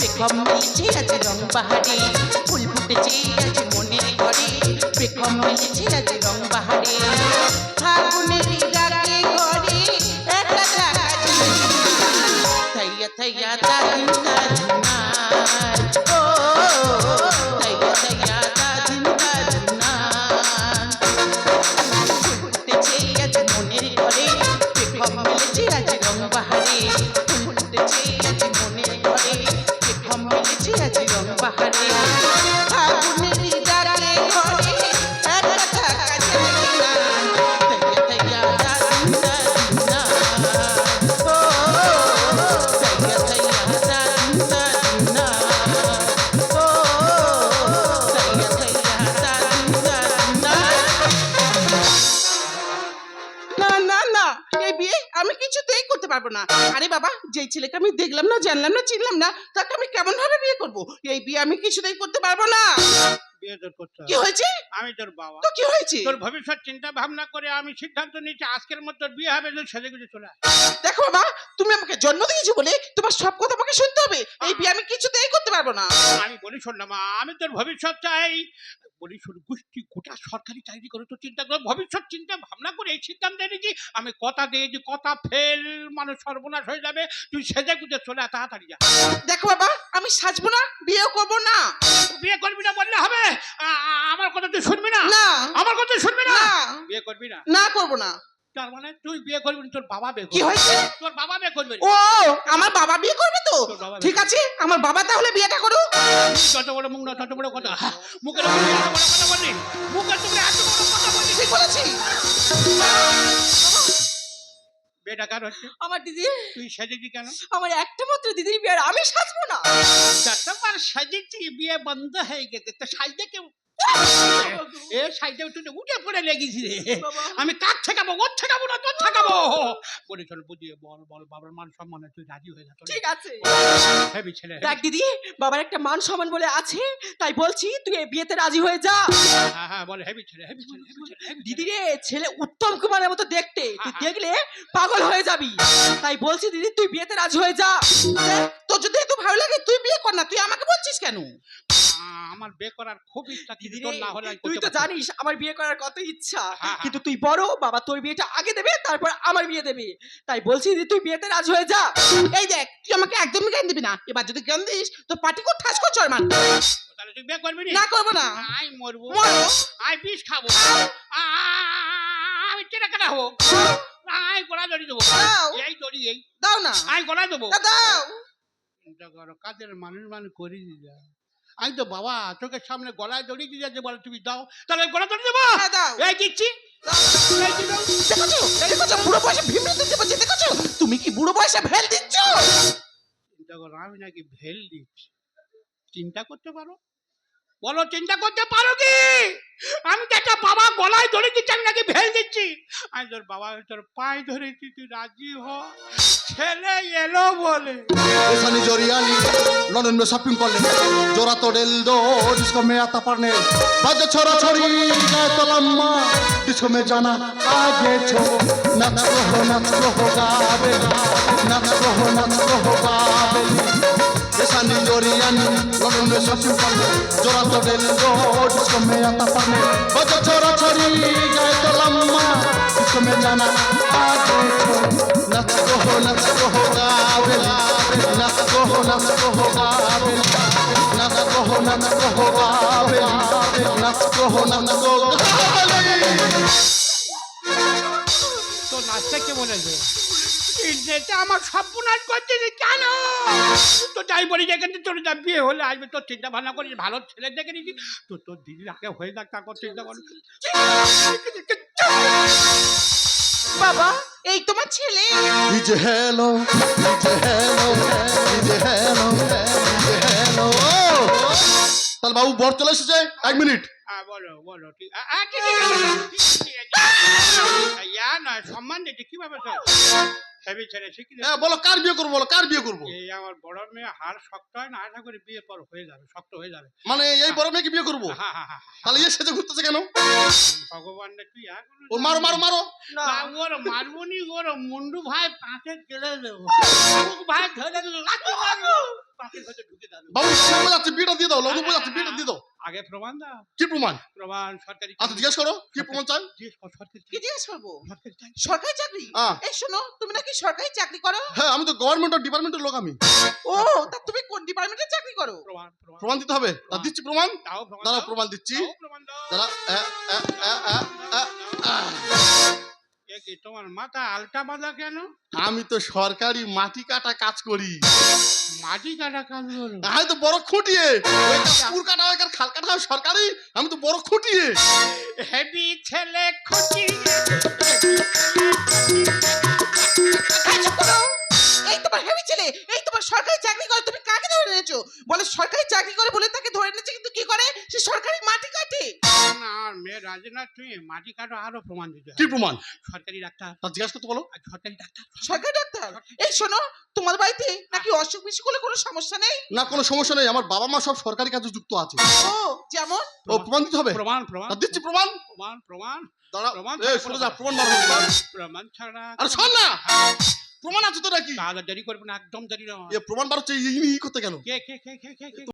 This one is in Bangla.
বেগম মিলেছে আজ রং বাহারে, ফুল ফুটেছে আজ মনের ঘরে। বেগম মিলেছে আজ রং বাহারে, ফাগুনের রাগে ঘরে একা থাকা থাইয়া থাইয়া দাদিন দাদিনা ও, থাইয়া থাইয়া দাদিন দাদিনা ফুটেছে আমি দেখলাম না জানলাম না চিনলাম না তাকে আমি কেমন ভাবে বিয়ে করব? এই বিয়ে আমি কিছুতেই করতে পারব না। বিয়ে তোর করতে কি হয়েছে? আমি তোর বাবা। তো কি হয়েছে? তোর ভবিষ্যৎ চিন্তা ভাবনা করে আমি সিদ্ধান্ত নিয়েছি আজকের মধ্যে তোর বিয়ে হবে তুই চলে আয়। দেখো বাবা তুমি আমাকে জন্ম দিয়েছ বলে তোমার সব কথা আমাকে শুনতে হবে। এই বিয়ে আমি কিছুতেই করতে পারব না। আমি বলি শোন না মা আমি তোর ভবিষ্যৎ চাই বলি গোষ্ঠী গোটা সরকারি চাকরি করে তো চিন্তা করে ভবিষ্যৎ চিন্তা ভাবনা করে এই সিদ্ধান্ত এনেছি আমি কথা দিয়েছি কথা ফেল মানে সর্বনাশ হয়ে যাবে তুই সেজে গুজে চলে তাড়াতাড়ি যা। দেখো বাবা আমি সাজবো না বিয়ে করব না। বিয়ে করবি না বললে হবে? আমার কথা তুই শুনবি না? আমার কথা শুনবি না। বিয়ে করবি না? না করব না। তার মানে তুই বিয়ে করবি তোর বাবা বিয়ে কি হয়েছে? তোর বাবা বিয়ে করবে ও আমার বাবা বিয়ে করবে তো? ঠিক আছে আমার বাবা তাহলে বিয়েটা করুক। যত বড় মুখ না তত বড় কথা। মুখের উপরে এত বড় কথা বললি। মুখের উপরে এত বড় কথা বললি। ঠিক বলেছি। বেটা কার হচ্ছে? আমার দিদি। তুই সেজেছি কেন? আমার একটা মাত্র দিদির বিয়ে আমি সাজবো না। যতবার সাজেছি বিয়ে বন্ধ হয়ে গেছে। তো সাজতে কেউ এ সাইডে তুই উঠে পড়ে লেগেছি রে। আমি কার ঠেকাবো ওর ঠেকাবো না তোর ঠেকাবো। বলে চল বুঝিয়ে বল বল বাবার মান সম্মানে তুই রাজি হয়ে যা ঠিক আছে। হেবি ছেলে। দেখ দিদি বাবার একটা মান সম্মান বলে আছে তাই বলছি তুই এই বিয়েতে রাজি হয়ে যা। হ্যাঁ হ্যাঁ বলে হেবি ছেলে হেবি ছেলে দিদি রে ছেলে উত্তম কুমারের মতো দেখতে তুই দেখলে পাগল হয়ে যাবি। তাই বলছি দিদি তুই বিয়েতে রাজি হয়ে যা। তোর যদি এত ভালো লাগে তুই বিয়ে কর না তুই আমাকে বলছিস কেন? আমার বিয়ে করার খুব ইচ্ছা দিদি কিন্তু রে তোর না হলে আমি তুই তো জানিস আমার বিয়ে করার কত ইচ্ছা। হ্যাঁ, হ্যাঁ। কিন্তু তুই বড় বাবা তোর বিয়েটা আগে দেবে তারপর আমার বিয়ে দেবে। তাই বলছি দিদি তুই বিয়েতে রাজি হয়ে যা। এই দেখ তুই আমাকে একদমই জ্ঞান দিবি না। এবার যদি জ্ঞান দিস তো পার্টি কর ঠাস কর চড়মান তাহলে তুই বিয়ে করবি না? করব না। আই মরবো। মরো। আই বিষ খাব। আমি চেনা কেনা হব আই গলা দড়ি দেবো। এই দড়ি এই। দাও না। আই গলা দেবো। দাও। কাজের মানুষ মানুষ করি দিদা আমি তো বাবা চোখের সামনে গলায় দড়ি দিয়ে যাচ্ছে বলে তুমি দাও। তাহলে গলা দড়ি দেবো? হ্যাঁ, দাও। এই দিচ্ছি। দেখেছ? বুড়ো বয়সে ভীমরা দিতে পারছি দেখেছ? তুমি কি বুড়ো বয়সে ভেল দিচ্ছ? চিন্তা করো আমি নাকি ভেল দিচ্ছি। চিন্তা করতে পারো? বলো চিন্তা করতে পারো কি আমি তো একটা বাবা গলায় ধরে দিচ্ছি আমি নাকি ভেল দিচ্ছি আমি তোর বাবা তোর পায়ে ধরেছি তুই রাজি হ ছেলে এলো বলে Esani Joriani, London में शॉपिंग कर ले जोरा तो डेल दो जिसको मैं आता पढ़ने बाजो छोरा छोरी जाए तो लम्मा जिसको मैं जाना आगे छो नच को हो नच को हो गावे नच को हो नच को हो गावे सचू पले जोरा तोड़े रोड इसको में आता पले बच्चा छोरा छोरी जाए तो लम्मा इसको में जाना आगे नच को हो नच को हो गावे नच को हो नच को हो गावे नच को हो नच को हो गावे नच को हो नच को गावे तो नाश्ता क्यों बोल रहे हो আমার সর্বনাশ করছে কেন? তো তাই বলি যেখানে তোর যা বিয়ে হলে আসবে তোর চিন্তা ভাবনা করিস ভালো ছেলে দেখে নিয়েছি তো তোর দিদির আগে হয়ে যাক তারপর চিন্তা করিস। বাবা এই তোমার ছেলে। হ্যালো হ্যালো তাহলে বাবু বর চলে এসেছে। এক মিনিট। বলো বলো ঠিক আছে। সম্মান দিতে কীভাবে হেবি ছেলে শিখি হ্যাঁ বলো কার বিয়ে করব বলো কার বিয়ে করব? এই আমার বড় মেয়ে হার শক্ত হয় না আশা করি বিয়ে পর হয়ে যাবে শক্ত হয়ে যাবে। মানে এই বড় মেয়েকে বিয়ে করব? হ্যাঁ হ্যাঁ হ্যাঁ তাহলে ইয়ে সেজে ঘুরতেছে কেন? ভগবান না তুই এখনও ওর মারো মারো মারো। না। ওর মারবনি ওর মুন্ডু ভাই পাঁচে কেড়ে দেবো ভাই ধরে লাঠি মারবো। বাবু লগ্ন যাচ্ছে বিয়েটা দিয়ে দাও লগ্ন যাচ্ছে বিয়েটা দিয়ে দাও। আগে প্রমাণ দাও। কি প্রমাণ? প্রমাণ সরকারি আচ্ছা জিজ্ঞেস করো কি প্রমাণ চাই? কি জিজ্ঞেস করব? সরকারি চাকরি। আহ। এই শোনো তুমি নাকি সরকারি চাকরি করো? হ্যাঁ আমি তো গভর্নমেন্ট ডিপার্টমেন্টের লোক আমি। ও তা তুমি কোন ডিপার্টমেন্টে চাকরি করো? প্রমাণ দিতে হবে। তা দিচ্ছি প্রমাণ? দাও প্রমাণ প্রমাণ দিচ্ছি। দাও প্রমাণ দাও। দাঁড়া কি তোমার মাথা আলটা বাঁধা কেন? আমি তো সরকারি মাটি কাটা কাজ করি। মাটি কাটা কাজ করো? আমি তো বড় খুঁটিয়ে। পুর কাটা হয় আর খাল কাটা হয় সরকারি। আমি তো বড় খুঁটিয়ে। হেভি ছেলে খুঁজি এই তোমার হেভি ছেলে এই তোমার সরকারি চাকরি করে তুমি কাকে ধরে এনেছো? বলে সরকারি চাকরি করে বলে তাকে ধরে এনেছে কিন্তু কি করে? সে সরকারি মাটি আর না তুমি মাটি কাটো আরও প্রমাণ দিতে কি প্রমাণ? সরকারি ডাক্তার। তা জিজ্ঞাসা করতে বলো। সরকারি ডাক্তার? সরকারি ডাক্তার? এই শোনো তোমার বাড়িতে নাকি অসুখ বিসুখ হলে কোনো সমস্যা নেই? না কোনো সমস্যা নেই। আমার বাবা মা সব সরকারি কাজে যুক্ত আছে। ও যেমন? ও প্রমাণ দিতে হবে? প্রমাণ প্রমাণ। দিচ্ছি প্রমাণ। প্রমাণ প্রমাণ। দাঁড়া প্রমাণ এই শুনে যা প্রমাণ বার প্রমাণ ছাড়া আরে শোন না! প্রমাণ আছে তো নাকি? দেরি করবে না একদম দেরি না প্রমাণ বার হচ্ছে ই- ই- ই করতে কেন? কে কে কে কে কে কে?